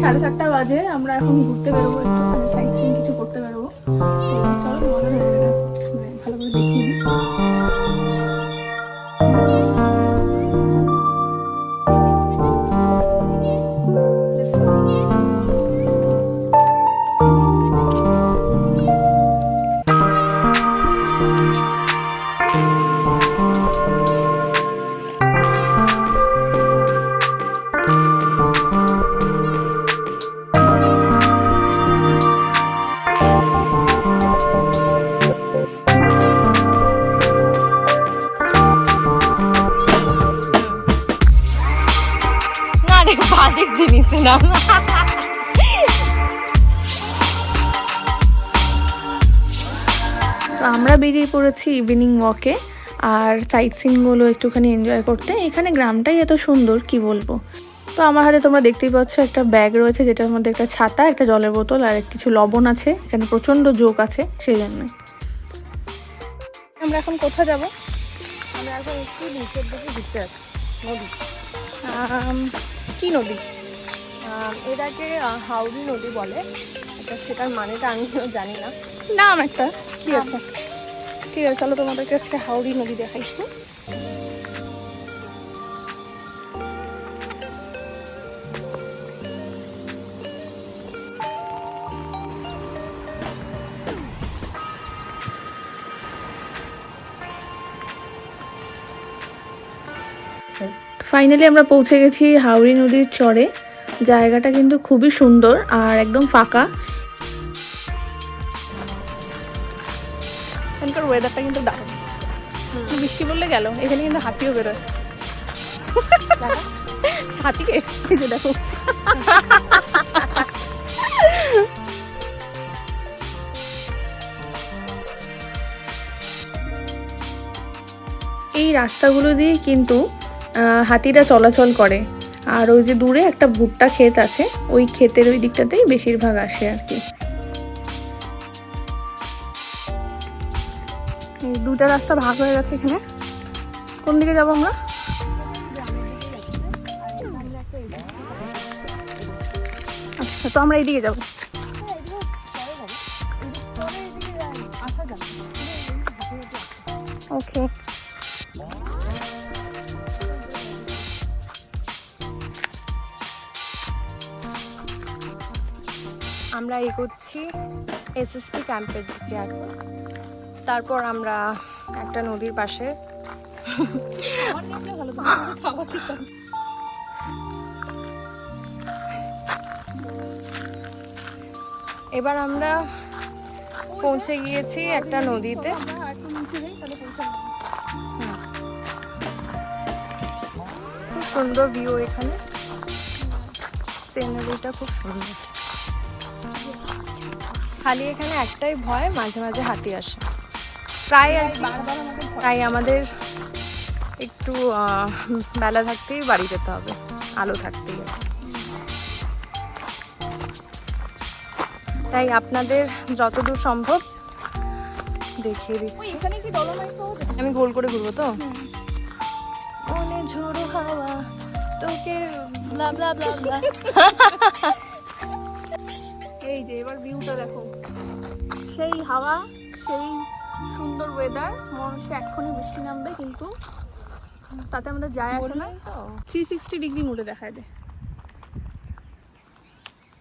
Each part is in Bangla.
সাড়ে চারটা বাজে আমরা এখন ঘুরতে বেরোবো একটু সাইট সিন কিছু করতে বেরোবো। চলো তো আমরা বেরিয়ে পড়েছি ইভিনিং ওয়াকে আর সাইট সিনগুলো একটুখানি এনজয় করতে। এখানে গ্রামটাই এত সুন্দর কি বলব? তো আমার হাতে তোমরা দেখতেই পাচ্ছ একটা ব্যাগ রয়েছে যেটার মধ্যে একটা ছাতা একটা জলের বোতল আর কিছু লবণ আছে। এখানে প্রচণ্ড জোক আছে সেই জন্য। আমরা এখন কোথায় যাব? আমরা এখন একটু নিচের দিকে ঘুরতে নদী। কি নদী? এটাকে হাওড়ি নদী বলে। সেটার মানেটা আমিও জানি না। নাম একটা কি নাম। আছে? ঠিক আছে চলো তোমাদেরকে আজকে হাওড়ি নদী দেখাই? ফাইনালি আমরা পৌঁছে গেছি হাওড়ি নদীর চরে। জায়গাটা কিন্তু খুবই সুন্দর আর একদম ফাঁকা। এখানকার ওয়েদারটা কিন্তু দারুণ। বৃষ্টি বললে গেল এখানে কিন্তু হাতিও বেরোয়। হাতিকে এই যে দেখো। এই রাস্তাগুলো দিয়ে কিন্তু হাতিরা চলাচল করে। আর ওই যে দূরে একটা ভুট্টা ক্ষেত আছে, ওই ক্ষেতের ওই দিকটাতেই বেশিরভাগ আসে আর কি। দুটা রাস্তা ভাগ হয়ে গেছে এখানে। কোন দিকে যাব আমরা? আচ্ছা তো আমরা এই দিকে যাব। আমরা এগোচ্ছি এসএসপি ক্যাম্পের দিকে তারপর আমরা একটা নদীর পাশে এবার আমরা পৌঁছে গিয়েছি একটা নদীতে। খুব সুন্দর ভিউ এখানে। সিনারিটা খুব সুন্দর। খালি এখানে একটাই ভয় মাঝে মাঝে হাতি আসে। প্রায় আর তাই আমাদের একটু বেলা থাকতেই বাড়ি যেতে হবে আলো থাকতেই। তাই আপনাদের যতদূর সম্ভব দেখিয়ে দিচ্ছি। আমি গোল করে ঘুরবো তো? ঝোড়ো হাওয়া তোকে ব্লা ব্লা ব্লা ব্লা এই যে এবার ভিউটা দেখো। সেই হাওয়া সেই সুন্দর ওয়েদার মনে হচ্ছে এক্ষুনি বৃষ্টি নামবে কিন্তু তাতে আমাদের যায় আসে না। থ্রি সিক্সটি ডিগ্রি মোডে দেখায় দেয়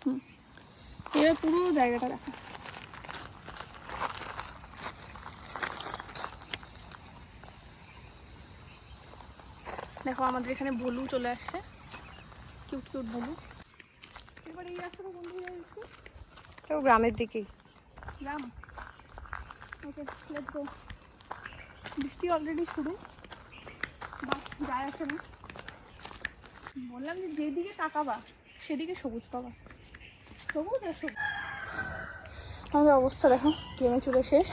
হুম। এবার পুরো জায়গাটা দেখা। দেখো আমাদের এখানে ভলু চলে আসছে। কিউট কিউট ভলু এবার এই রাস্তাটা কোন কেউ গ্রামের দিকেই। গ্রাম? ওকে লেটস গো বৃষ্টি অলরেডি শুরু। যায় আসে না বললাম যে যেদিকে তাকাবা সেদিকে সবুজ পাবা। সবুজ আর সবুজ। আমাদের অবস্থা দেখো ট্রেনে চলে শেষ।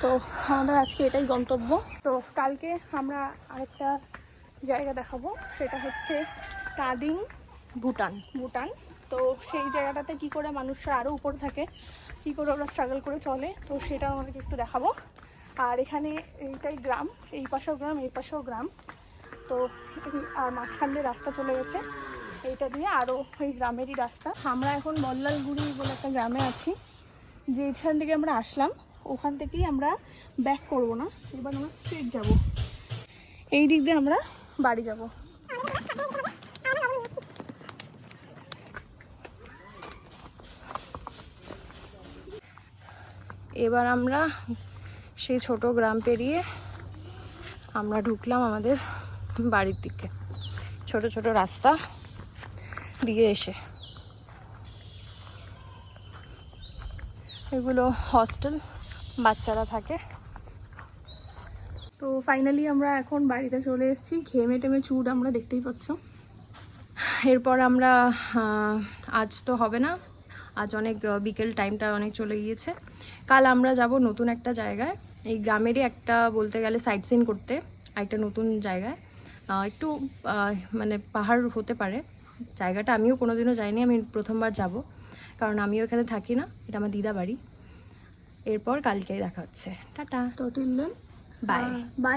তো আমাদের আজকে এটাই গন্তব্য। তো কালকে আমরা আরেকটা জায়গা দেখাবো সেটা হচ্ছে কাদিং ভুটান। ভুটান। তো সেই জায়গাটাতে কি করে মানুষরা আরও উপরে থাকে, কি করে ওরা স্ট্রাগল করে চলে, তো সেটা আমাদেরকে একটু দেখাবো। আর এখানে এইটাই গ্রাম, এই পাশেও গ্রাম, এই পাশেও গ্রাম। তো আর মাঝখান দিয়ে রাস্তা চলে গেছে। এইটা দিয়ে আরও ওই গ্রামেরই রাস্তা। আমরা এখন বল্লালগুড়ি বলে একটা গ্রামে আছি, যে এখান থেকে আমরা আসলাম, ওখান থেকেই আমরা ব্যাক করব না, এবার আমরা স্ট্রেট যাব। এই দিক দিয়ে আমরা বাড়ি যাব। এবার আমরা সেই ছোট গ্রাম পেরিয়ে আমরা ঢুকলাম আমাদের বাড়ির দিকে। ছোট ছোট রাস্তা দিয়ে এসে। এগুলো হস্টেল বাচ্চারা থাকে। তো ফাইনালি আমরা এখন বাড়িতে চলে এসেছি। ঘেমে টেমে চুট আমরা দেখতেই পাচ্ছ। এরপর আমরা আজ তো হবে না। আজ অনেক বিকেল টাইমটা অনেক চলে গিয়েছে। কাল আমরা যাব নতুন একটা জায়গায়। এই গ্রামেরই একটা বলতে গেলে সাইট সিন করতে একটা নতুন জায়গায়। একটু মানে পাহাড় হতে পারে। জায়গাটা আমিও কোনোদিনও যাইনি আমি প্রথমবার যাব। কারণ আমিও এখানে থাকি না এটা আমার দিদা বাড়ি। এরপর কালকেই দেখা হচ্ছে। টাটা। তো টিল বাই বাই